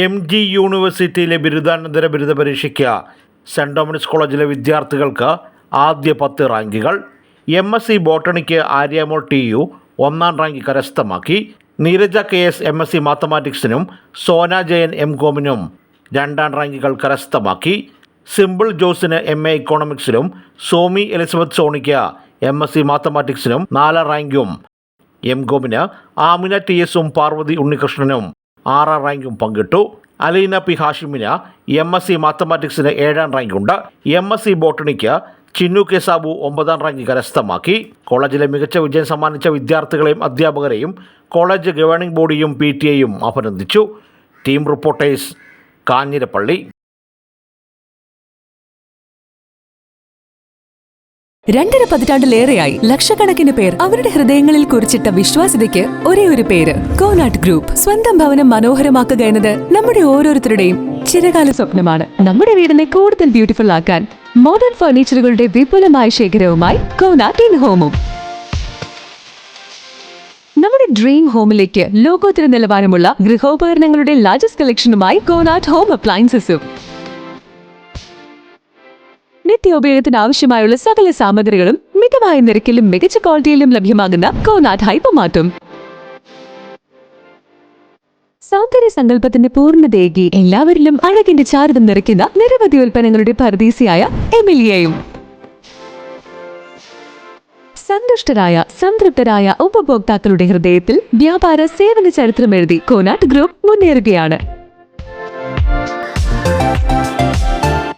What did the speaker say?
M G യൂണിവേഴ്സിറ്റിയിലെ ബിരുദാനന്തര ബിരുദ പരീക്ഷയ്ക്ക് സെന്റ് ഡൊമിനിക്സ് കോളേജിലെ വിദ്യാർത്ഥികൾക്ക് ആദ്യ പത്ത് റാങ്കുകൾ. എം എസ് സി ബോട്ടണിക്ക് ആര്യമോൾ ടി യു ഒന്നാം റാങ്ക് കരസ്ഥമാക്കി. Neeraja K S M S C മാത്തമാറ്റിക്സിനും Sona Jayan M കോമിനും രണ്ടാം റാങ്കുകൾ കരസ്ഥമാക്കി. സിമ്പിൾ ജോസിന് എം എ ഇക്കോണമിക്സിലും സോമി എലിസബത്ത് സോണിക്ക് എം എസ് സി മാത്തമാറ്റിക്സിനും നാലാം റാങ്കും. എം കോമിന് ആമിന ടി എസും പാർവതി ഉണ്ണികൃഷ്ണനും ആറാം റാങ്കും പങ്കിട്ടു. അലീന പി. ഹാഷിമിന് എം എസ് സി മാത്തമാറ്റിക്സിന് ഏഴാം റാങ്കുണ്ട്. എം എസ് സി ബോട്ടണിക്ക് ചിന്നു കെ. സാബു ഒമ്പതാം റാങ്ക് കരസ്ഥമാക്കി. കോളേജിലെ മികച്ച വിജയം സമ്മാനിച്ച വിദ്യാർത്ഥികളെയും അധ്യാപകരെയും കോളേജ് ഗവേണിംഗ് ബോഡിയും പി ടി എയും അഭിനന്ദിച്ചു. Team reporters Kanjirappally. രണ്ടര പതിറ്റാണ്ടിലേറെയായി ലക്ഷക്കണക്കിന് പേർ അവരുടെ ഹൃദയങ്ങളിൽ കുറിച്ചിട്ട വിശ്വാസ്യതയ്ക്ക് ഒരേ ഒരു പേര് കോനാട്ട് ഗ്രൂപ്പ്. സ്വന്തം ഭവനം മനോഹരമാക്കുക എന്നത് നമ്മുടെ ഓരോരുത്തരുടെയും ചിരകാല സ്വപ്നമാണ്. നമ്മുടെ വീടിനെ കൂടുതൽ ബ്യൂട്ടിഫുൾ ആക്കാൻ മോഡേൺ ഫർണിച്ചറുകളുടെ വിപുലമായ ശേഖരവുമായി കോനാട്ട് ഇൻ ഹോമും. നമ്മുടെ ഡ്രീം ഹോമിലേക്ക് ലോകോത്തര നിലവാരമുള്ള ഗൃഹോപകരണങ്ങളുടെ ലാർജസ്റ്റ് കളക്ഷനുമായി കോനാട്ട് ഹോം അപ്ലയൻസസും നിത്യോപയോഗത്തിന് ആവശ്യമായുള്ള സകല സാമഗ്രികളും മിതമായ നിരക്കിലും മികച്ച ക്വാളിറ്റിയിലും ലഭ്യമാകുന്ന കോനാട്ട് ഹൈപ്പർമാർട്ടും സൗന്ദര്യ സങ്കല്പത്തിന്റെ പൂർണതയേകി എല്ലാവരിലും അഴകിന്റെ ചാരുതം നിറയ്ക്കുന്ന നിരവധി ഉൽപ്പന്നങ്ങളുടെ പരദീസിയായ എമിലിയയും. സന്തുഷ്ടരായ സംതൃപ്തരായ ഉപഭോക്താക്കളുടെ ഹൃദയത്തിൽ വ്യാപാര സേവന ചരിത്രം എഴുതി കോനാട്ട് ഗ്രൂപ്പ് മുന്നേറുകയാണ്.